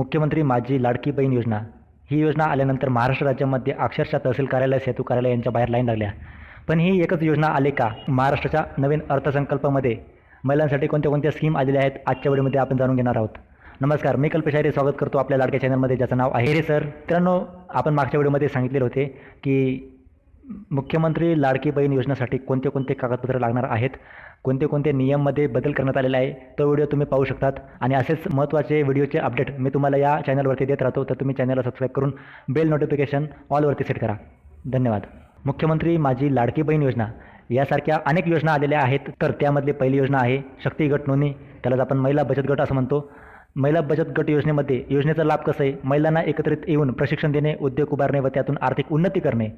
मुख्यमंत्री माझी लाडकी बहीण योजना. ही योजना आल्यानंतर महाराष्ट्र राज्यामध्ये अक्षरशः तहसील कार्यालय सेतू कार्यालय यांच्या बाहेर लाईन लागल्या. पण ही एकच योजना आली का? महाराष्ट्राच्या नवीन अर्थसंकल्पामध्ये महिलांसाठी कोणत्या कोणत्या स्कीम आलेल्या आहेत? आजच्या वेळेमध्ये आपण जाणून घेणार आहोत. नमस्कार मी कल्पेश आहिरे स्वागत करतो आपल्या लाडक्या चॅनलमध्ये ज्याचं नाव आहे रे सर मित्रांनो आपण मागच्या व्हिडिओमध्ये सांगितलेले होते की मुख्यमंत्री लाडकी बहीण योजनेसाठी कोणते कोणते कागदपत्र लागणार आहेत? कोणते कोणते नियममध्ये बदल करण्यात आलेला आहे? तो व्हिडिओ तुम्ही पाहू शकतात. आणि असेच महत्त्वाचे व्हिडिओचे अपडेट मी तुम्हाला या चॅनलवरती देत राहतो. तर तुम्ही चॅनलला सबस्क्राईब करून बेल नोटिफिकेशन ऑलवरती सेट करा. धन्यवाद. मुख्यमंत्री माझी लाडकी बहीण योजना. यासारख्या अनेक योजना आलेल्या आहेत. तर त्यामधली पहिली योजना आहे शक्ती गट नोंदणी. त्यालाच आपण महिला बचत गट असं म्हणतो. महिला बचत गट योजनेमध्ये योजनेचा लाभ कसं आहे? महिलांना एकत्रित येऊन प्रशिक्षण देणे उद्योग उभारणे व त्यातून आर्थिक उन्नती करणे.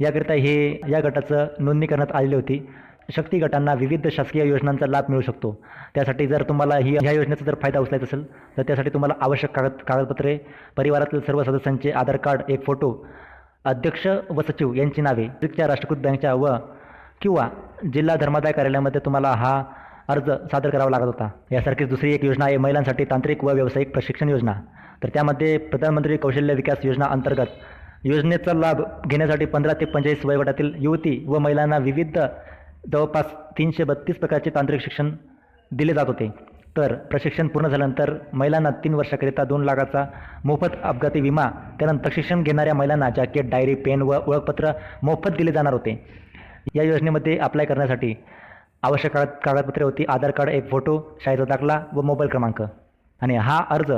याकरिता हे या गटाचं नोंदणी करण्यात आलेली होती. शक्ती गटांना विविध शासकीय योजनांचा लाभ मिळू शकतो. त्यासाठी जर तुम्हाला ही ह्या योजनेचा जर फायदा उचलायचा असेल तर त्यासाठी तुम्हाला आवश्यक कागद कागदपत्रे परिवारातील सर्व सदस्यांचे आधार कार्ड एक फोटो अध्यक्ष व सचिव यांची नावे त्या राष्ट्रीयकृत बँकच्या व किंवा जिल्हा धर्मादाय कार्यालयामध्ये तुम्हाला हा अर्ज सादर करावा लागत होता. यासारखीच दुसरी एक योजना आहे महिलांसाठी तांत्रिक व व्यावसायिक प्रशिक्षण योजना. तर त्यामध्ये प्रधानमंत्री कौशल्य विकास योजना अंतर्गत योजनेचा लाभ घेण्यासाठी पंधरा ते पंचेचाळीस वयोगटातील युवती व महिलांना विविध जवळपास तीनशे बत्तीस प्रकारचे तांत्रिक शिक्षण दिले जात होते. तर प्रशिक्षण पूर्ण झाल्यानंतर महिलांना तीन वर्षाकरिता दोन लाखाचा मोफत अपघाती विमा त्यानंतर प्रशिक्षण घेणाऱ्या महिलांना जॅकेट डायरी पेन व ओळखपत्र मोफत दिले जाणार होते. या योजनेमध्ये अप्लाय करण्यासाठी आवश्यक कागदपत्रे होती आधार कार्ड एक फोटो शाळेचा दाखला व मोबाईल क्रमांक. आणि हा अर्ज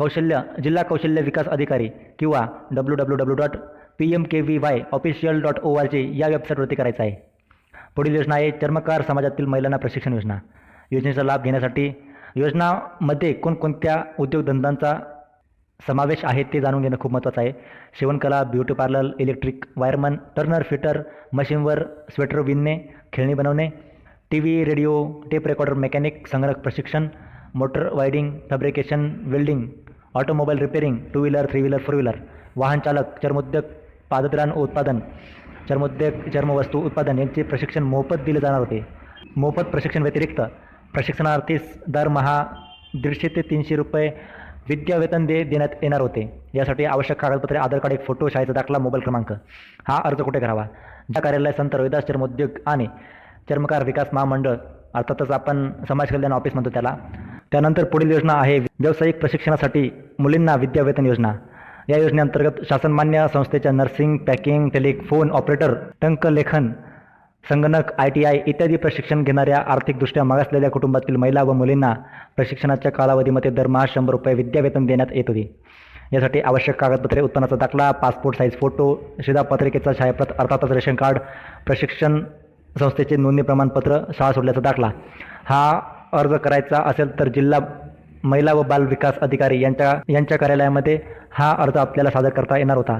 कौशल्य जिल्हा कौशल्य विकास अधिकारी किंवा W W W dot P M K V Y official dot O R G या वेबसाईटवरती करायचं आहे. पुढील योजना आहे चर्मकार समाजातील महिलांना प्रशिक्षण योजना. योजनेचा लाभ घेण्यासाठी योजनामध्ये कोणकोणत्या उद्योगधंद्यांचा समावेश आहे ते जाणून घेणं खूप महत्त्वाचं आहे. शिवणकला beauty parlour electric wireman turner fitter मशीनवर स्वेटर विणणे खेळणी बनवणे T V radio tape recorder mechanic संगणक प्रशिक्षण motor winding fabrication welding automobile repairing two wheeler three wheeler four wheeler वाहन चालक चर्मोद्योग पादत्राण उत्पादन चर्मोद्योग चर्मवस्तू उत्पादन यांचे प्रशिक्षण मोफत दिले जाणार होते. मोफत प्रशिक्षण व्यतिरिक्त प्रशिक्षणार्थीस दरमहा दीडशे ते तीनशे रुपये विद्यावेतन दे देण्यात येणार होते. यासाठी आवश्यक कागदपत्रे आधार कार्ड एक फोटो शाळेचा दाखला मोबाईल क्रमांक. हा अर्ज कुठे करावा? ज्या कार्यालय संत रविदास चर्मोद्योग आणि चर्मकार विकास महामंडळ अर्थातच आपण समाज कल्याण ऑफिस म्हणतो त्याला. त्यानंतर पुढील योजना आहे व्यावसायिक प्रशिक्षणासाठी मुलींना विद्यावेतन योजना. या योजनेअंतर्गत शासनमान्य संस्थेच्या नर्सिंग पॅकिंग टेलिफोन ऑपरेटर टंकलेखन संगणक आय टी आय इत्यादी प्रशिक्षण घेणाऱ्या आर्थिकदृष्ट्या मागासलेल्या कुटुंबातील महिला व मुलींना प्रशिक्षणाच्या कालावधीमध्ये दरमहा शंभर रुपये विद्यावेतन देण्यात येत होते. यासाठी आवश्यक कागदपत्रे उत्पन्नाचा दाखला पासपोर्ट साईज फोटो शिधापत्रिकेचा छायाप्रत अर्थातच रेशन कार्ड प्रशिक्षण संस्थेचे नोंदणी प्रमाणपत्र शाळा सोडल्याचा दाखला. हा अर्ज करायचा असेल तर जिल्हा महिला व बाल विकास अधिकारी यांच्या यांच्या कार्यालयामध्ये हा अर्ज आपल्याला सादर करता येणार होता.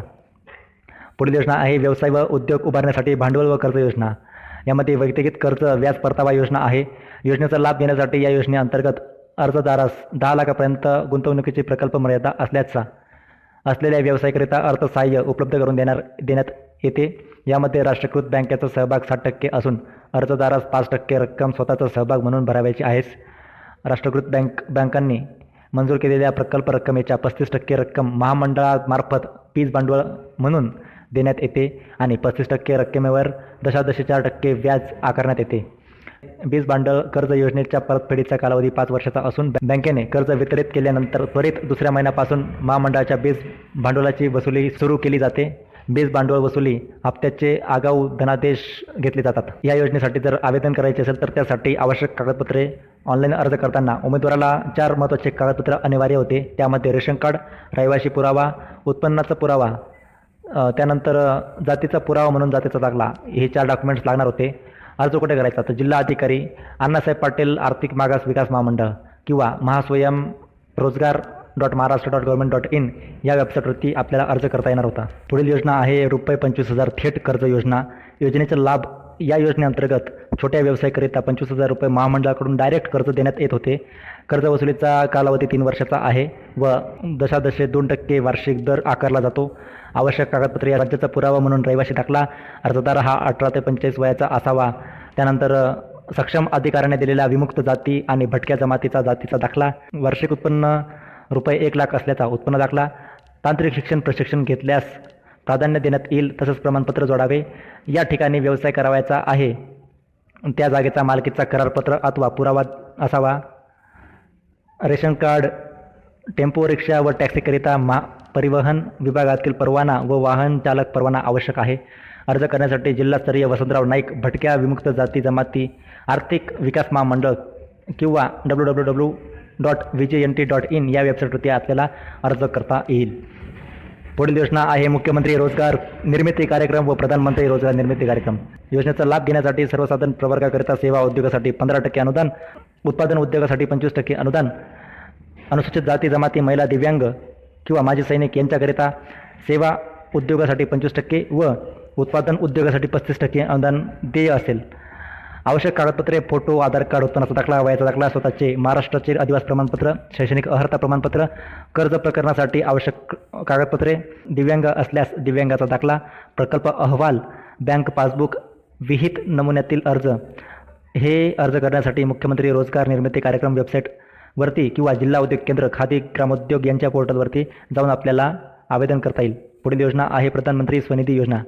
पुढील योजना आहे व्यवसाय व उद्योग उभारण्यासाठी भांडवल व कर्ज योजना. यामध्ये वैयक्तिक कर्ज व्याज परतावा योजना आहे. योजनेचा लाभ घेण्यासाठी या योजनेअंतर्गत अर्जदारास दहा लाखापर्यंत गुंतवणुकीची प्रकल्प मर्यादा असल्याचा असलेल्या व्यवसायाकरिता अर्थसहाय्य उपलब्ध करून देणार देण्यात येते. यामध्ये राष्ट्रीयकृत बँकेचा सहभाग साठ टक्के असून अर्जदारास पाच टक्के रक्कम स्वतःचा सहभाग म्हणून भरावयाची आहेस. राष्ट्रीयकृत बँक बँकांनी मंजूर केलेल्या प्रकल्प रक्कमेच्या पस्तीस टक्के रक्कम महामंडळामार्फत पीज भांडवल म्हणून देण्यात येते आणि पस्तीस टक्के रक्कमेवर दशादशे चार टक्के व्याज आकारण्यात येते. वीज भांडवल कर्ज योजनेच्या परतफेडीचा कालावधी पाच वर्षाचा असून बँकेने कर्ज वितरित केल्यानंतर त्वरित दुसऱ्या महिन्यापासून महामंडळाच्या बीज भांडवलाची वसुली सुरू केली जाते. बीज भांडवल वसुली हप्त्याचे आगाऊ धनादेश घेतले जातात. या योजनेसाठी जर आवेदन करायचे असेल तर त्यासाठी आवश्यक कागदपत्रे ऑनलाईन अर्ज करताना उमेदवाराला चार महत्त्वाचे कागदपत्र अनिवार्य होते. त्यामध्ये रेशन कार्ड रहिवासी पुरावा उत्पन्नाचा पुरावा त्यानंतर जातीचा पुरावा म्हणून जातीचा दाखला हे चार डॉक्युमेंट्स लागणार होते. अर्ज कुठे करायचा? तर जिल्हा अधिकारी अण्णासाहेब पाटील आर्थिक मागास विकास महामंडळ किंवा महास्वयं रोजगार dot Maharashtra dot government dot in या वेबसाईटवरती आपल्याला अर्ज करता येणार होता. पुढील योजना आहे रुपये पंचवीस हजार थेट कर्ज योजना. योजनेचा लाभ या योजनेअंतर्गत छोट्या व्यवसायाकरिता पंचवीस हजार रुपये महामंडळाकडून डायरेक्ट कर्ज देण्यात येत होते. कर्ज वसुलीचा कालावधी तीन वर्षाचा आहे व दशादशे दोन टक्के वार्षिक दर आकारला जातो. आवश्यक कागदपत्रे या राज्याचा पुरावा म्हणून रहिवासी दाखला अर्जदार हा अठरा ते पंचेचाळीस वयाचा असावा. त्यानंतर सक्षम अधिकाऱ्याने दिलेला विमुक्त जाती आणि भटक्या जमातीचा जातीचा दाखला. वार्षिक उत्पन्न रुपये एक लाख असल्याचा उत्पन्न दाखला. तांत्रिक शिक्षण प्रशिक्षण घेतल्यास प्राधान्य देण्यात येईल तसंच प्रमाणपत्र जोडावे. या ठिकाणी व्यवसाय करावायचा आहे. त्या जागेचा मालकीचा करारपत्र अथवा पुरावा असावा. रेशन कार्ड टेम्पो रिक्षा व टॅक्सीकरिता मा परिवहन विभागातील परवाना व वाहन चालक परवाना आवश्यक आहे. अर्ज करण्यासाठी जिल्हास्तरीय वसंतराव नाईक भटक्या विमुक्त जाती जमाती आर्थिक विकास महामंडळ किंवा W W W dot Vijayanti J N T dot in या वेबसाईटवरती आपल्याला अर्ज करता येईल. पुढील योजना आहे मुख्यमंत्री रोजगार निर्मिती कार्यक्रम व प्रधानमंत्री रोजगार निर्मिती कार्यक्रम. योजनेचा लाभ घेण्यासाठी सर्वसाधारण प्रवर्गाकरिता सेवा उद्योगासाठी पंधरा टक्के अनुदान उत्पादन उद्योगासाठी पंचवीस टक्के अनुदान अनुसूचित जाती जमाती महिला दिव्यांग किंवा माजी सैनिक यांच्याकरिता सेवा उद्योगासाठी पंचवीस टक्के व उत्पादन उद्योगासाठी पस्तीस टक्के अनुदान देय असेल. आवश्यक कागदपत्रे फोटो आधार कार्ड उत्पन्नाचा दाखला वयाचा दाखला स्वतःचे महाराष्ट्राचे अधिवास प्रमाणपत्र शैक्षणिक अर्हता प्रमाणपत्र कर्ज प्रकरणासाठी आवश्यक कागदपत्रे दिव्यांग असल्यास दिव्यांगाचा दाखला प्रकल्प अहवाल बँक पासबुक विहित नमुन्यातील अर्ज. हे अर्ज करण्यासाठी मुख्यमंत्री रोजगार निर्मिती कार्यक्रम वेबसाईटवरती किंवा जिल्हा उद्योग केंद्र खादी ग्रामोद्योग यांच्या पोर्टलवरती जाऊन आपल्याला आवेदन करता येईल. पुढील योजना आहे प्रधानमंत्री स्वनिधी योजना.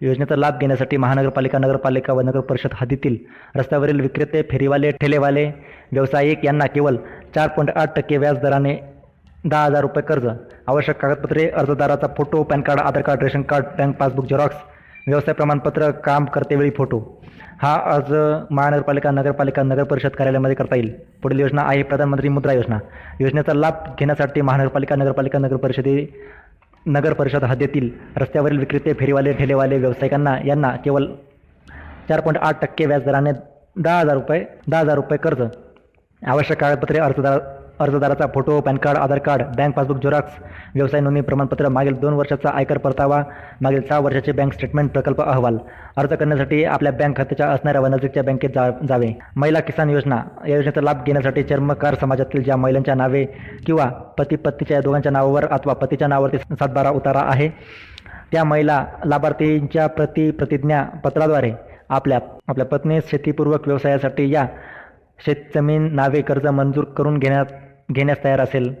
योजनेचा लाभ घेण्यासाठी महानगरपालिका नगरपालिका व नगर परिषद हद्दीतील रस्त्यावरील विक्रेते फेरीवाले ठेलेवाले व्यावसायिक यांना केवळ चार पॉईंट आठ टक्के व्याज दराने दहा हजार रुपये कर्ज आवश्यक कागदपत्रे अर्जदाराचा photo PAN card Aadhaar card ration card bank passbook xerox व्यवसाय प्रमाणपत्र काम करतेवेळी फोटो. हा अर्ज महानगरपालिका नगरपालिका नगर परिषद कार्यालयामध्ये करता येईल. पुढील योजना आहे प्रधानमंत्री मुद्रा योजना. योजनेचा लाभ घेण्यासाठी महानगरपालिका नगरपालिका नगर परिषदे नगर परिषद हद्दीतील रस्त्यावरील विक्रेते फेरीवाले ठेलेवाले व्यावसायिकांना यांना केवळ चार पॉईंट आठ टक्के व्याजदराने दहा हजार रुपये दहा हजार रुपये कर्ज. आवश्यक कागदपत्रे अर्जदार अर्जदाराचा photo PAN card Aadhaar card bank passbook xerox व्यवसाय नोंदणी प्रमाणपत्र मागील दोन वर्षाचा आयकर परतावा मागील सहा वर्षाचे बँक स्टेटमेंट प्रकल्प अहवाल. अर्ज करण्यासाठी आपल्या बँक खात्याच्या असणाऱ्या व नजीकच्या बँकेत जा जावे. महिला किसान योजना. या योजनेचा लाभ घेण्यासाठी चर्मकार समाजातील ज्या महिलांच्या नावे किंवा पती पत्नीच्या या दोघांच्या नावावर अथवा पतीच्या नावावरती सातबारा उतारा आहे त्या महिला लाभार्थींच्या प्रति प्रतिज्ञा पत्राद्वारे आपल्या आपल्या पत्नीस शेतीपूर्वक व्यवसायासाठी या शेतजमीन नावे कर्ज मंजूर करून घेण्यात घेण्यास तयार असेल.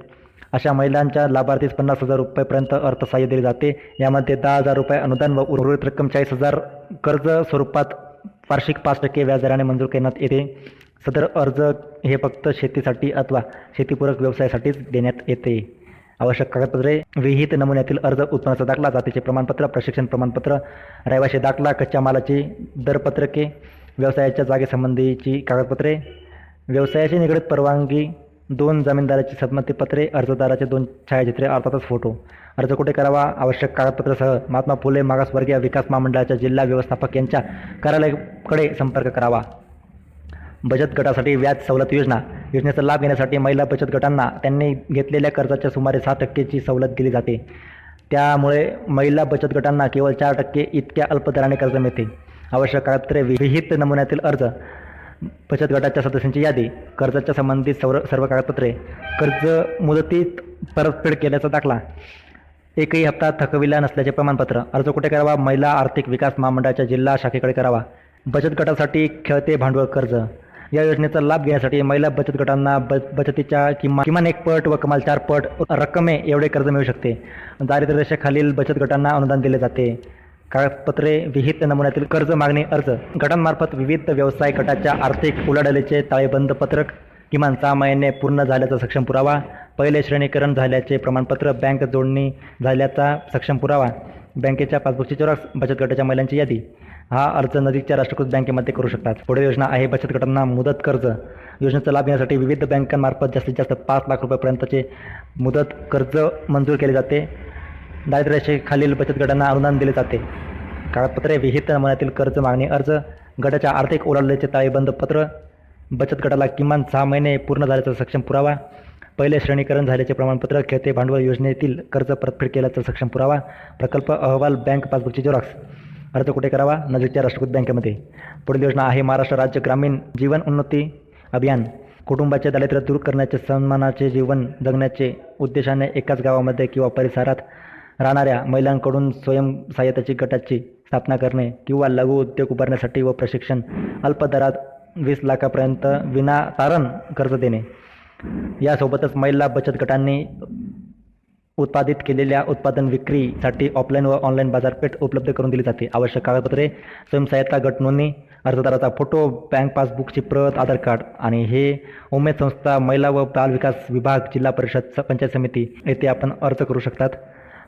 अशा महिलांच्या लाभार्थीस पन्नास हजार रुपयेपर्यंत अर्थसहाय्य दिले जाते. यामध्ये दहा हजार रुपये अनुदान व उर्वरित रक्कम चाळीस हजार कर्ज स्वरूपात वार्षिक पाच टक्के व्याजदराने मंजूर करण्यात येते. सदर अर्ज हे फक्त शेतीसाठी अथवा शेतीपूरक व्यवसायासाठीच देण्यात येते. आवश्यक कागदपत्रे विहित नमुन्यातील अर्ज उत्पन्नाचा दाखला जातीचे प्रमाणपत्र प्रशिक्षण प्रमाणपत्र रहिवाशी दाखला कच्च्या मालाची दरपत्रके व्यवसायाच्या जागेसंबंधीची कागदपत्रे व्यवसायाशी निगडीत परवानगी दोन जमीनदाराची संमतीपत्रे अर्जदाराचे दोन छायाचित्रे अर्थातच फोटो. अर्ज कुठे करावा? आवश्यक कागदपत्रासह महात्मा फुले मागासवर्गीय विकास महामंडळाच्या जिल्हा व्यवस्थापक यांच्या कार्यालयाकडे संपर्क करावा. बचत गटासाठी व्याज सवलत योजना. योजनेचा लाभ घेण्यासाठी महिला बचत गटांना त्यांनी घेतलेल्या कर्जाच्या सुमारे सहा टक्केची सवलत दिली जाते. त्यामुळे महिला बचत गटांना केवळ चार टक्के इतक्या अल्पदराने कर्ज मिळते. आवश्यक कागदपत्रे विहित नमुन्यातील अर्ज. बचत गटाच्या सदस्यांची यादी कर्जाच्या संबंधित सर्व सर्व कागदपत्रे कर्ज मुदतीत परतफेड केल्याचा दाखला. एकही हप्ता थकविला नसल्याचे प्रमाणपत्र. अर्ज कुठे करावा? महिला आर्थिक विकास महामंडळाच्या जिल्हा शाखेकडे करावा. बचत गटासाठी खेळते भांडवल कर्ज. या योजनेचा लाभ घेण्यासाठी महिला बचत गटांना ब बचतीच्या किमान किमान एक पट व कमाल चार पट रक्कमे एवढे कर्ज मिळू शकते. दारिद्र्य रेषेखालील बचत गटांना अनुदान दिले जाते. कागदपत्रे विहित नमुन्यातील कर्ज मागणी अर्ज. गटांमार्फत विविध व्यवसाय गटाच्या आर्थिक उलाढालीचे ताळेबंद पत्रक किमान सहा महिने पूर्ण झाल्याचा सक्षम पुरावा पहिले श्रेणीकरण झाल्याचे प्रमाणपत्र बँक जोडणी झाल्याचा सक्षम पुरावा बँकेच्या पासबुकची चेरॉक्स बचत गटाच्या महिलांची यादी. हा अर्ज नजीकच्या राष्ट्रीयकृत बँकेमध्ये करू शकतात. पुढे योजना आहे बचत गटांना मुदत कर्ज. योजनेचा लाभ घेण्यासाठी विविध बँकांमार्फत जास्तीत जास्त पाच लाख रुपयापर्यंतचे मुदत कर्ज मंजूर केले जाते. दारिद्र्याखालील बचत गटांना अनुदान दिले जाते. कागदपत्रे विहित मनातील कर्ज मागणी अर्ज गटाच्या आर्थिक ओलाडल्याचे ताळेबंद पत्र बचत गटाला किमान सहा महिने पूर्ण झाल्याचा सक्षम पुरावा पहिले श्रेणीकरण झाल्याचे प्रमाणपत्र खेळते भांडवल योजनेतील कर्ज परतफेड केल्याचा सक्षम पुरावा प्रकल्प अहवाल बँक पासबुकची झेरॉक्स अर्ज कुठे करावा नजीकच्या राष्ट्रकृत बँकेमध्ये. पुढील योजना आहे महाराष्ट्र राज्य ग्रामीण जीवन उन्नती अभियान. कुटुंबाचे दारिद्र्य दूर करण्याचे सन्मानाचे जीवन जगण्याचे उद्देशाने एकाच गावामध्ये किंवा परिसरात राहणाऱ्या महिलांकडून स्वयंसहाय्यताची गटाची स्थापना करणे किंवा लघु उद्योग उभारण्यासाठी व प्रशिक्षण अल्प दरात वीस लाखापर्यंत विना तारण कर्ज देणे. यासोबतच महिला बचत गटांनी उत्पादित केलेल्या उत्पादन विक्रीसाठी ऑफलाईन व ऑनलाईन बाजारपेठ उपलब्ध करून दिली जाते. आवश्यक कागदपत्रे स्वयंसहायता गट नोंदणी अर्जदाराचा फोटो बँक पासबुकची प्रत आधार कार्ड आणि हे उमेद संस्था महिला व बाल विकास विभाग जिल्हा परिषद पंचायत समिती येथे आपण अर्ज करू शकतात.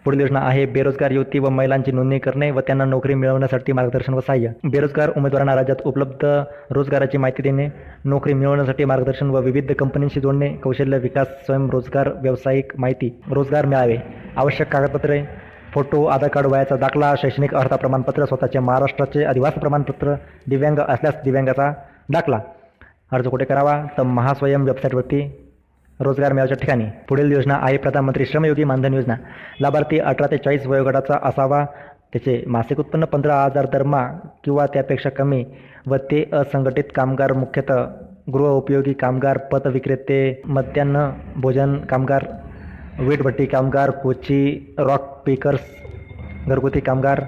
पुढील योजना आहे बेरोजगार युवती व महिलांची नोंदणी करणे व त्यांना नोकरी मिळवण्यासाठी मार्गदर्शन व सहाय्य. बेरोजगार उमेदवारांना राज्यात उपलब्ध रोजगाराची माहिती देणे नोकरी मिळवण्यासाठी मार्गदर्शन व विविध कंपन्यांशी जोडणे कौशल्य विकास स्वयंरोजगार व्यावसायिक माहिती रोजगार मिळावे आवश्यक कागदपत्रे फोटो आधार कार्ड वयाचा दाखला शैक्षणिक अर्हता प्रमाणपत्र स्वतःचे महाराष्ट्राचे अधिवास प्रमाणपत्र दिव्यांग असल्यास दिव्यांगाचा दाखला. अर्ज कुठे करावा? तर महास्वयं वेबसाईटवरती रोजगार मेळाव्याच्या ठिकाणी पुढील योजना आहे प्रधानमंत्री श्रमयोगी मानधन योजना. लाभार्थी अठरा ते चाळीस वयोगटाचा असावा. त्याचे मासिक उत्पन्न पंधरा हजार दरमहा किंवा त्यापेक्षा कमी व ते असंघटित कामगार मुख्यतः गृहउपयोगी कामगार पत विक्रेते मध्यान्ह भोजन कामगार वीटभट्टी कामगार कोची रॉक पिकर्स घरगुती कामगार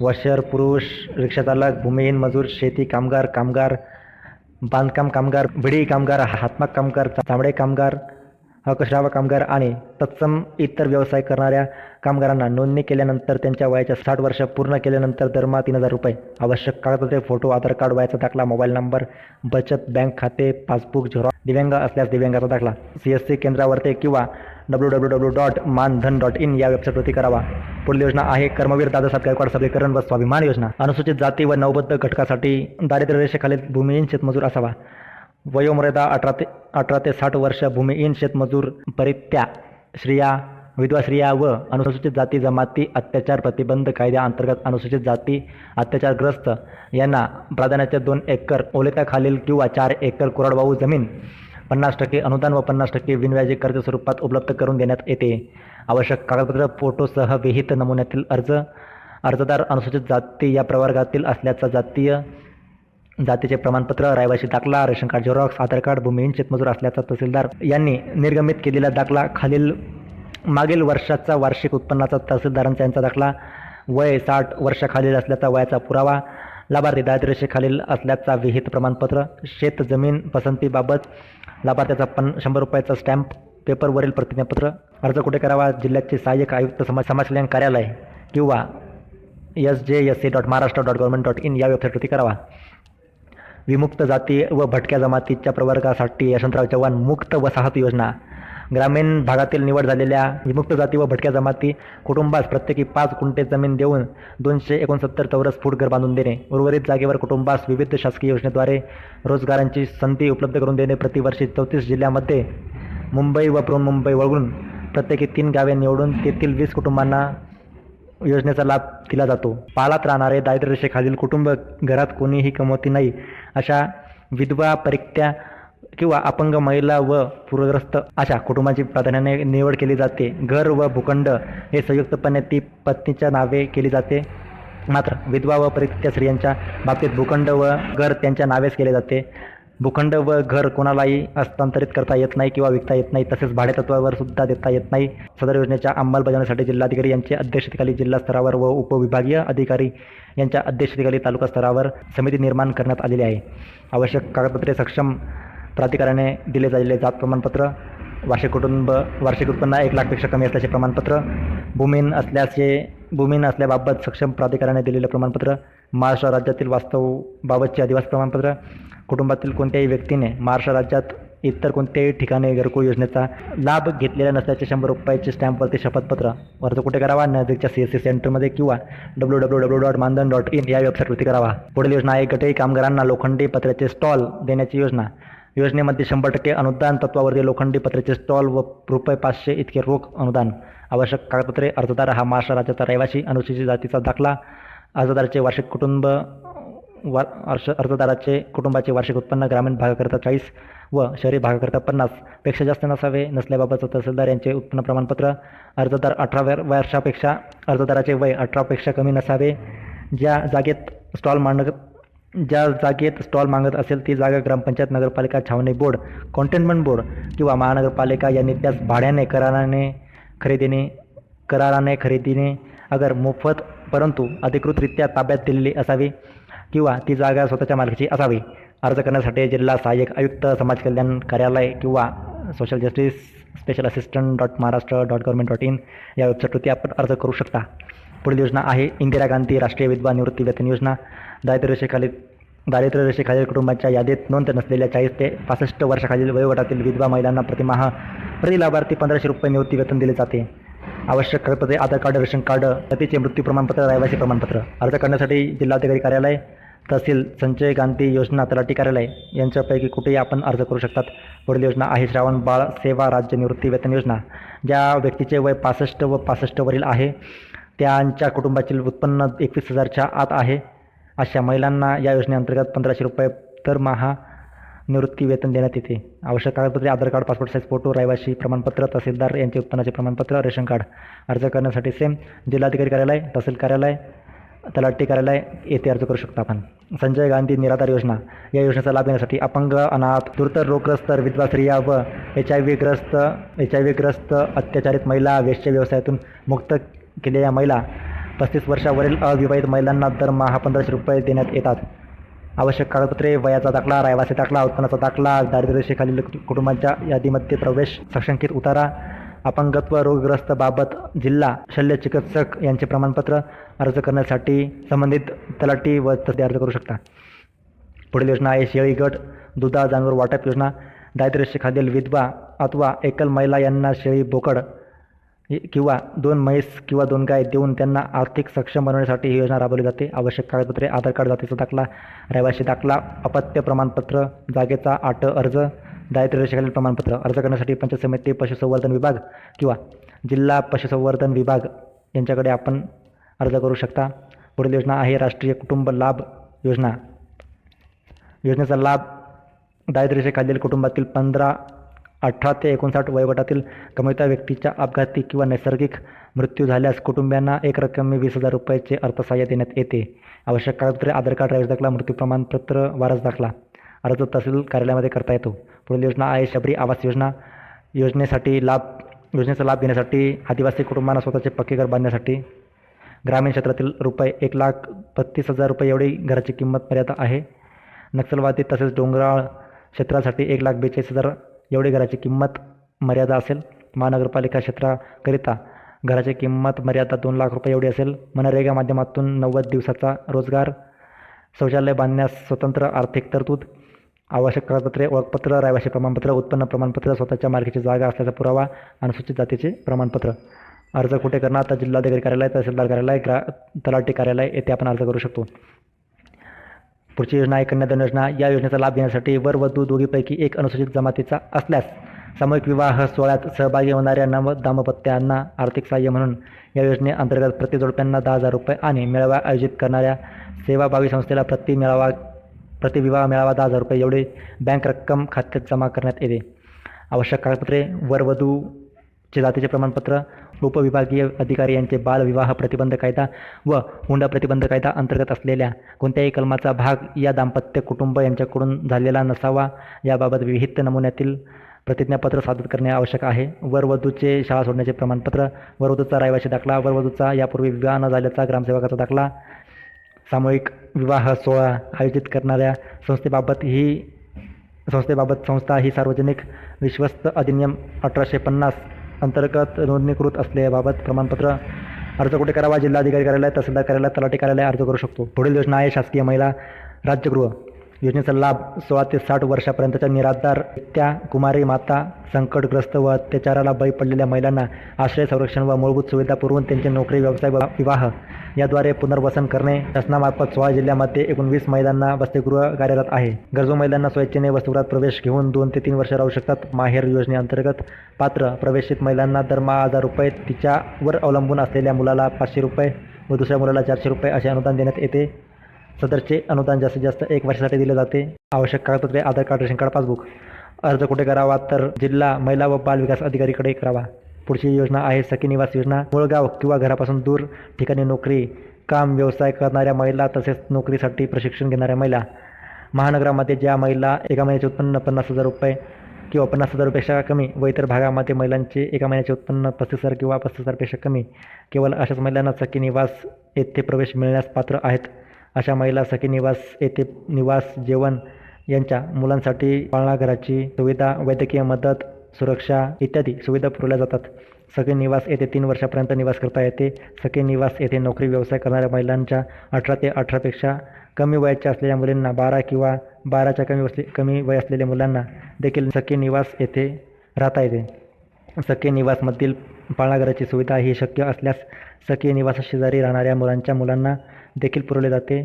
वॉशर पुरुष रिक्षाचालक भूमिहीन मजूर शेती कामगार कामगार बांधकाम कामगार भिडी कामगार हातमाग कामगार चामडे कामगार हकश्राव कामगार आणि तत्सम इतर व्यवसाय करणाऱ्या कामगारांना नोंदणी केल्यानंतर त्यांच्या वयाच्या साठ वर्ष पूर्ण केल्यानंतर दरमहा तीन हजार रुपये. आवश्यक कागदपत्रे फोटो आधार कार्ड वयाचा दाखला मोबाईल नंबर बचत बँक खाते पासबुक झेरॉक्स दिव्यांग असल्यास दिव्यांगाचा दाखला. सी एस सी केंद्रावरती किंवा W W W dot Mandhan dot in या वेबसाईटवरती करावा. पुढील योजना आहे कर्मवीर दादासाहेब गायकवाड सबलीकरण व स्वाभिमान योजना. अनुसूचित जाती व नवबद्ध घटकासाठी दारिद्र्य रेषेखालील भूमिहीन शेतमजूर असावा. वयोमर्यादा अठरा ते अठरा ते साठ वर्ष भूमिहीन शेतमजूर परित्या स्त्रिया विधवा स्त्रिया व अनुसूचित जाती जमाती अत्याचार प्रतिबंध कायद्याअंतर्गत अनुसूचित जाती अत्याचारग्रस्त यांना प्राधान्याचे दोन एकर ओलेताखालील किंवा चार एकर कोरडवाहू जमीन पन्नास टक्के अनुदान व पन्नास टक्के विनव्याजी कर्ज स्वरूपात उपलब्ध करून देण्यात येते. आवश्यक कागदपत्र फोटोसह विहित नमुन्यातील अर्ज अर्जदार अनुसूचित जाती या प्रवर्गातील असल्याचा जातीय जातीचे प्रमाणपत्र रहिवासी दाखला ration card xerox Aadhaar card भूमिहीन शेतमजूर असल्याचा तहसीलदार यांनी निर्गमित केलेला दाखला खालील मागील वर्षाचा वार्षिक उत्पन्नाचा तहसीलदारांचा यांचा दाखला वय साठ वर्षाखालील असल्याचा वयाचा पुरावा लाभार्थी दारिद्र्यरेषेखालील असल्याचा विहित प्रमाणपत्र शेत जमीन पसंतीबाबत लाभार्थ्याचा पन शंभर रुपयाचा स्टॅम्प पेपरवरील प्रतिज्ञापत्र अर्ज कुठे करावा जिल्ह्याचे सहाय्यक आयुक्त समाज समाज कल्याण कार्यालय किंवा S J S C dot Maharashtra dot government dot in या वेबसाईटवरती करावा. विमुक्त जाती व भटक्या जमातीच्या प्रवर्गासाठी यशवंतराव चव्हाण मुक्त वसाहत योजना. ग्रामीण भागातील निवड झालेल्या विमुक्त जाती व भटक्या जमाती कुटुंबास प्रत्येकी पाच कुंटे जमीन देऊन दोनशे एकोणसत्तर चौरस फूट घर बांधून देणे. उर्वरित जागेवर कुटुंबास विविध शासकीय योजनेद्वारे रोजगारांची संधी उपलब्ध करून देणे. प्रतिवर्षी चौतीस जिल्ह्यामध्ये मुंबई व बृहन्मुंबई वळून प्रत्येकी तीन गावे निवडून तेथील वीस कुटुंबांना योजनेचा लाभ दिला जातो. पाळात राहणारे दारिद्र्यरेषेखालील कुटुंब घरात कोणीही कमवती नाही अशा विधवा परित्या किंवा अपंग महिला व पूरग्रस्त अशा कुटुंबाची प्राधान्याने निवड केली जाते. घर व भूखंड हे संयुक्तपणे ती पत्नीच्या नावे केली जाते. मात्र विधवा व परित्या स्त्रियांच्या बाबतीत भूखंड व घर त्यांच्या नावेच केले जाते. भूखंड व घर कोणालाही हस्तांतरित करता येत नाही किंवा विकता येत नाही तसेच भाडेतत्वावर सुद्धा देता येत नाही. सदर योजनेच्या अंमलबजावणीसाठी जिल्हाधिकारी यांच्या अध्यक्षतेखाली जिल्हा स्तरावर व उपविभागीय अधिकारी यांच्या अध्यक्षतेखाली तालुका स्तरावर समिती निर्माण करण्यात आलेली आहे. आवश्यक कागदपत्रे सक्षम प्राधिकाराने दिले जाईले जात प्रमाणपत्र वार्षिक कुटुंब वार्षिक उत्पन्न एक लाखपेक्षा कमी असल्याचे प्रमाणपत्र भूमीन असल्याचे भूमीन असल्याबाबत सक्षम प्राधिकाराने दिलेले प्रमाणपत्र महाराष्ट्र राज्यातील वास्तवबाबतचे अधिवास प्रमाणपत्र कुटुंबातील कोणत्याही व्यक्तीने महाराष्ट्र राज्यात इतर कोणत्याही ठिकाणी घरकुल योजनेचा लाभ घेतलेला नसल्याचे शंभर रुपयाचे स्टॅम्पवरती शपथपत्र अर्ज कुठे करावा? नजीकच्या सी एस सी सेंटरमध्ये किंवा W W W dot Mandhan dot in या वेबसाईटवरती करावा. पुढील योजना आहे गटई कामगारांना लोखंडी पत्र्याचे स्टॉल देण्याची योजना. योजनेमध्ये शंभर टक्के अनुदान तत्वावरती लोखंडी पत्र्याचे स्टॉल व रुपये पाचशे इतके रोख अनुदान. आवश्यक कागदपत्रे अर्जदार हा महाराष्ट्र राज्याचा रहिवासी अनुसूचित जातीचा दाखला. अर्जदाराचे वार्षिक कुटुंब वा अर्श अर्जदाराचे कुटुंबाचे वार्षिक उत्पन्न ग्रामीण भागाकरता चाळीस व शहरी भागाकरता पन्नासपेक्षा जास्त नसावे नसल्याबाबतचं तहसीलदार यांचे उत्पन्न प्रमाणपत्र अर्जदार अठरा वर्षापेक्षा अर्जदाराचे वय अठरापेक्षा कमी नसावे. ज्या जागेत स्टॉल मांड ज्या जागेत स्टॉल मागत असेल ती जागा ग्रामपंचायत नगरपालिका छावणी बोर्ड कॉन्टेनमेंट बोर्ड किंवा महानगरपालिका यांनी त्यास भाड्याने कराराने खरेदीने कराराने खरेदीने अगर मोफत परंतु अधिकृतरित्या ताब्यात दिलेली असावी. किंवा ती जागा स्वतःच्या मालकीची असावी. अर्ज करण्यासाठी जिल्हा सहाय्यक आयुक्त समाज कल्याण कार्यालय किंवा social justice special assistant dot Maharashtra dot government dot in या वेबसाईटवरती आपण अर्ज करू शकता. पुढील योजना आहे इंदिरा गांधी राष्ट्रीय विधवा निवृत्ती वेतन योजना. दारिद्र्यरेषेखाली दारिद्र्य रेषेखालील कुटुंबाच्या यादीत नोंद नसलेल्या चाळीस ते पासष्ट वर्षाखालील वयोगटातील विधवा महिलांना प्रतिमाह प्रति लाभार्थी पंधराशे रुपये निवृत्ती वेतन दिले जाते. आवश्यक कागदपत्रे आधार कार्ड रेशन कार्ड पतीचे मृत्यू प्रमाणपत्र रहिवासी प्रमाणपत्र. अर्ज करण्यासाठी जिल्हाधिकारी कार्यालय तहसील संचय गांधी योजना तलाठी कार्यालय यांच्यापैकी कुठेही आपण अर्ज करू शकतात. पुढील योजना आहे श्रावण बाळ सेवा राज्य निवृत्ती वेतन योजना. ज्या व्यक्तीचे वय पासष्ट व पासष्टवरील आहे त्यांच्या कुटुंबातील उत्पन्न एकवीस हजारच्या आत आहे. अशा महिलांना या योजनेअंतर्गत पंधराशे रुपये दरमहा निवृत्ती वेतन देण्यात येते. आवश्यक कागदपत्रे Aadhaar card passport size photo रहिवासी प्रमाणपत्र तहसीलदार यांचे उत्पन्नाचे प्रमाणपत्र रेशन कार्ड अर्ज करण्यासाठी सेम जिल्हाधिकारी कार्यालय तहसील कार्यालय तलाठी कार्यालय येथे अर्ज करू शकता आपण. संजय गांधी निराधार योजना. या योजनेचा लाभ घेण्यासाठी अपंग अनाथ दुर्धर रोगग्रस्त विधवा स्त्रिया व एच आय व्हीग्रस्त एच आय व्हीग्रस्त अत्याचारित महिला वेश्य व्यवसायातून मुक्त केलेल्या महिला पस्तीस वर्षावरील अविवाहित महिलांना दरमहा पंधराशे रुपये देण्यात येतात. आवश्यक कागदपत्रे वयाचा दाखला रहिवासी दाखला उत्पन्नाचा दाखला दारिद्र्यरेषेखालील कुटुंबांच्या यादीमध्ये प्रवेश सक्षंकित उतारा अपंगत्व रोगग्रस्त बाबत जिल्हा शल्य चिकित्सक यांचे प्रमाणपत्र अर्ज करण्यासाठी संबंधित तलाठी व तसे अर्ज करू शकता. पुढील योजना आहे शेळी गट दुधा जानवर वाटप योजना दारिद्र्य विधवा अथवा एकल महिला यांना शेळी बोकड किंवा दोन म्हैस किंवा दोन गाय देऊन त्यांना आर्थिक सक्षम बनवण्यासाठी ही योजना राबवली जाते. आवश्यक कागदपत्रे आधार कार्ड जातीचा दाखला रहिवासी दाखला अपत्य प्रमाणपत्र जागेचा आट अर्ज दारिद्र्य प्रमाणपत्र अर्ज करण्यासाठी पंचायत समिती पशुसंवर्धन विभाग किंवा जिल्हा पशुसंवर्धन विभाग यांच्याकडे आपण अर्ज करू शकता? पुढील योजना आहे राष्ट्रीय कुटुंब लाभ योजना. योजनेचा लाभ दारिद्र्यरेषेखालील कुटुंबातील पंधरा अठरा ते एकोणसाठ वयोगटातील कमविता व्यक्तीच्या अपघाती किंवा नैसर्गिक मृत्यू झाल्यास कुटुंबियांना एक रक्कमी वीस हजार रुपयाचे अर्थसहाय्य देण्यात येते. आवश्यक कागदपत्रे आधार कार्ड रहिवासी दाखला मृत्यू प्रमाणपत्र वारस दाखला. अर्ज तहसील कार्यालयामध्ये करता येतो. पुढील योजना आहे शबरी आवास योजना. योजनेसाठी लाभ योजनेचा लाभ घेण्यासाठी आदिवासी कुटुंबांना स्वतःचे पक्के घर बांधण्यासाठी ग्रामीण क्षेत्रातील रुपये एक लाख बत्तीस हजार रुपये एवढी घराची किंमत मर्यादा आहे. नक्षलवादी तसेच डोंगराळ क्षेत्रासाठी एक लाख बेचाळीस हजार एवढी घराची किंमत मर्यादा असेल. महानगरपालिका क्षेत्राकरिता घराची किंमत मर्यादा दोन लाख रुपये एवढी असेल. मनरेगा माध्यमातून नव्वद दिवसाचा रोजगार. शौचालय बांधण्यास स्वतंत्र आर्थिक तरतूद. आवश्यक कागदपत्रे ओळखपत्र रहिवासी प्रमाणपत्र उत्पन्न प्रमाणपत्र स्वतःच्या मालकीची जागा असल्याचा पुरावा अनुसूचित जातीचे प्रमाणपत्र. अर्ज कुठे करणार? आता जिल्हाधिकारी कार्यालय तहसीलदार कार्यालय ग्रा तलाठी कार्यालय येथे आपण अर्ज करू शकतो. पुढची योजना आहे कन्यादान योजना. या योजनेचा लाभ घेण्यासाठी वर वधू दोघीपैकी एक अनुसूचित जमातीचा असल्यास सामूहिक विवाह सोहळ्यात सहभागी होणाऱ्या नव दाम्पत्यांना आर्थिक सहाय्य म्हणून या योजनेअंतर्गत प्रति जोडप्यांना दहा हजार रुपये आणि मेळावा आयोजित करणाऱ्या सेवाभावी संस्थेला प्रति मेळावा प्रतिविवाह मेळावा दहा हजार रुपये एवढे बँक रक्कम खात्यात जमा करण्यात येते. आवश्यक कागदपत्रे वरवधू वरवधूचे जातीचे प्रमाणपत्र उपविभागीय अधिकारी यांचे बालविवाह प्रतिबंध कायदा व हुंडा प्रतिबंध कायदा अंतर्गत असलेल्या कोणत्याही कलमाचा भाग या दाम्पत्य कुटुंब यांच्याकडून झालेला नसावा याबाबत विहित नमुन्यातील प्रतिज्ञापत्र सादर करणे आवश्यक आहे. वरवधूचे शाळा सोडण्याचे प्रमाणपत्र वरवधूचा रहिवासी दाखला वरवधूचा यापूर्वी विवाह न झाल्याचा ग्रामसेवकाचा दाखला सामूहिक विवाह सोहळा आयोजित करणाऱ्या संस्थेबाबत ही संस्थेबाबत संस्था ही सार्वजनिक विश्वस्त अधिनियम अठराशे पन्नास अंतर्गत नोंदणीकृत असल्याबाबत प्रमाणपत्र अर्ज कुठे करावा? जिल्हाधिकारी कार्यालय तहसीलदार कार्यालय तलाठी कार्यालय अर्ज करू शकतो. पुढील योजना आहे शासकीय महिला राज्यगृह. योजनेचा लाभ सोळा ते साठ वर्षापर्यंतच्या निराधार त्या कुमारी माता संकटग्रस्त व अत्याचाराला बळी पडलेल्या महिलांना आश्रय संरक्षण व मूलभूत सुविधा पुरवून त्यांचे नोकरी व्यवसाय व विवाह याद्वारे पुनर्वसन करणे शासनामार्फत सोळा जिल्ह्यामध्ये एकूण वीस महिलांना वसतिगृह कार्यरत आहे. गरजू महिलांना स्वेच्छेने वसतिगृहात प्रवेश घेऊन दोन ते तीन वर्ष राहू शकतात. माहेर योजनेअंतर्गत पात्र प्रवेशित महिलांना दरमहा हजार रुपये तिच्यावर अवलंबून असलेल्या मुलाला पाचशे रुपये व दुसऱ्या मुलाला चारशे रुपये असे अनुदान देण्यात येते. सदरचे अनुदान जास्तीत जास्त एक वर्षासाठी दिले जाते. आवश्यक कागदपत्रे Aadhaar card ration card passbook. अर्ज कुठे करावा तर जिल्हा महिला व बाल विकास अधिकारीकडे करावा. पुढची योजना आहे सखी निवास योजना. मुळगाव किंवा घरापासून दूर ठिकाणी नोकरी काम व्यवसाय करणाऱ्या महिला तसेच नोकरीसाठी प्रशिक्षण घेणाऱ्या महिला. महानगरामध्ये ज्या महिला एका महिन्याचे उत्पन्न पन्नास हजार रुपये किंवा पन्नास हजार कमी व इतर भागामध्ये महिलांचे एका महिन्याचे उत्पन्न पस्तीस हजार किंवा पस्तीस हजारपेक्षा कमी केवळ अशाच महिलांना सखी निवास येथे प्रवेश मिळण्यास पात्र आहेत. अशा महिला सखी निवास येथे निवास जेवण यांच्या मुलांसाठी पाळणाघराची सुविधा वैद्यकीय मदत सुरक्षा इत्यादी सुविधा पुरवल्या जातात. सखी निवास येथे तीन वर्षापर्यंत निवास करता येते. सखी निवास येथे नोकरी व्यवसाय करणाऱ्या महिलांच्या अठरा ते अठरापेक्षा कमी वयाच्या असलेल्या मुलींना बारा किंवा बाराच्या कमी वसले कमी वय असलेल्या मुलांना देखील सखी निवास येथे राहता येते. सखी निवासमधील पाळणाघराची सुविधा ही शक्य असल्यास सखी निवासाशेजारी राहणाऱ्या मुलांच्या मुलांना देखील पुरवले जाते.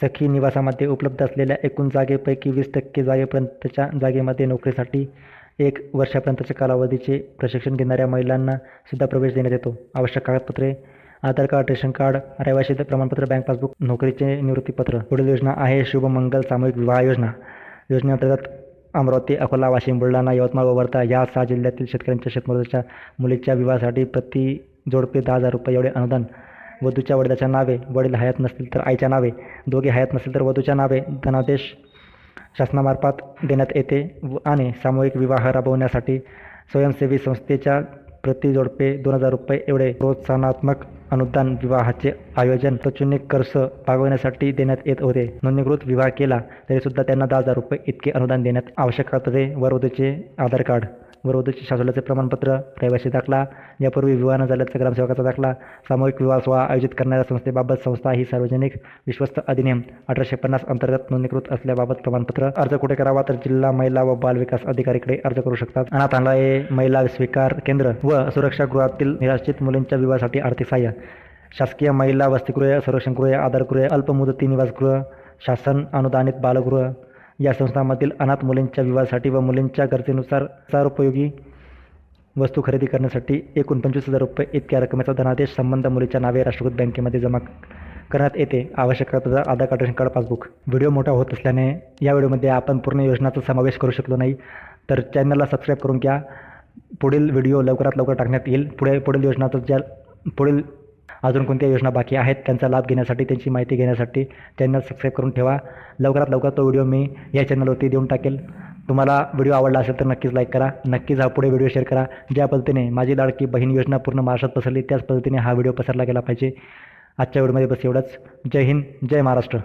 सखी निवासामध्ये उपलब्ध असलेल्या एकूण जागेपैकी वीस टक्के जागेपर्यंतच्या जागेमध्ये नोकरीसाठी एक वर्षापर्यंतच्या कालावधीचे प्रशिक्षण घेणाऱ्या महिलांना सुद्धा प्रवेश देण्यात येतो. आवश्यक कागदपत्रे आधार कार्ड रेशन कार्ड रहिवासी प्रमाणपत्र बँक पासबुक नोकरीचे निवृत्तीपत्र पुढील योजना आहे शुभमंगल सामूहिक विवाह योजना. योजनेअंतर्गत अमरावती अकोला वाशिम बुलढाणा यवतमाळ व वर्धा या सहा जिल्ह्यातील शेतकऱ्यांच्या शेतमजुराच्या मुलीच्या विवाहासाठी प्रति जोडपे दहा हजार रुपये एवढे अनुदान वधूच्या वडिलाच्या नावे. वडील हयात नसतील तर आईच्या नावे. दोघे हयात नसतील तर वधूच्या नावे. धनादेश शासनामार्फत देण्यात येते व आणि सामूहिक विवाह राबवण्यासाठी स्वयंसेवी संस्थेच्या प्रति जोडपे दोन हजार रुपये एवढे प्रोत्साहनात्मक अनुदान विवाहाचे आयोजन शैक्षणिक कर्ज भागवण्यासाठी देण्यात येत होते. नोंदणीकृत विवाह केला तरीसुद्धा त्यांना दहा हजार रुपये इतके अनुदान देण्यात आवश्यक असते वरवधूचे आधार कार्ड. वरवधूचे शासनाचे प्रमाणपत्र रहिवासी दाखला यापूर्वी विवाह न झाल्याचा ग्रामसेवकाचा दाखला सामूहिक विवाह सोहळा आयोजित करणाऱ्या संस्थेबाबत संस्था ही सार्वजनिक विश्वस्त अधिनियम अठराशे पन्नास अंतर्गत नोंदणीकृत असल्याबाबत प्रमाणपत्र अर्ज कुठे करावा तर जिल्हा महिला व बाल विकास अधिकारीकडे अर्ज करू शकतात. अनाथालये महिला स्वीकार केंद्र व सुरक्षागृहातील निराश्रित मुलींच्या विवाहासाठी आर्थिक सहाय्य. शासकीय महिला वसतिगृह संरक्षणगृह आधारगृह अल्पमुदती निवासगृह शासन अनुदानित बालगृह या संस्थांमधील अनाथ मुलींच्या विवाहासाठी व मुलींच्या गरजेनुसार चार उपयोगी वस्तू खरेदी करण्यासाठी एकूण पंचवीस हजार रुपये इतक्या रकमेचा धनादेश संबंध मुलीच्या नावे राष्ट्रकृत बँकेमध्ये जमा करण्यात येते. आवश्यक कागदपत्र Aadhaar card ration card passbook video मोठा होत असल्याने या व्हिडिओमध्ये आपण पूर्ण योजनाचा समावेश करू शकलो नाही. तर चॅनलला सबस्क्राईब करून घ्या. पुढील व्हिडिओ लवकरात लवकर टाकण्यात येईल. पुढे पुढील योजनाचं ज्या पुढील अजून कोणत्या योजना बाकी आहेत त्यांचा लाभ घेण्यासाठी त्यांची माहिती घेण्यासाठी चॅनल सबस्क्राईब करून ठेवा. लवकरात लवकर तो व्हिडिओ मी या चॅनलवरती देऊन टाकेल. तुम्हाला व्हिडिओ आवडला असेल तर नक्कीच लाईक करा. नक्कीच हा पुढे व्हिडिओ शेअर करा. ज्या पद्धतीने माझी लाडकी बहीण योजना पूर्ण महाराष्ट्रात पसरली त्याच पद्धतीने हा व्हिडिओ पसरला गेला पाहिजे. आजच्या व्हिडिओमध्ये बस एवढंच. जय हिंद जय महाराष्ट्र.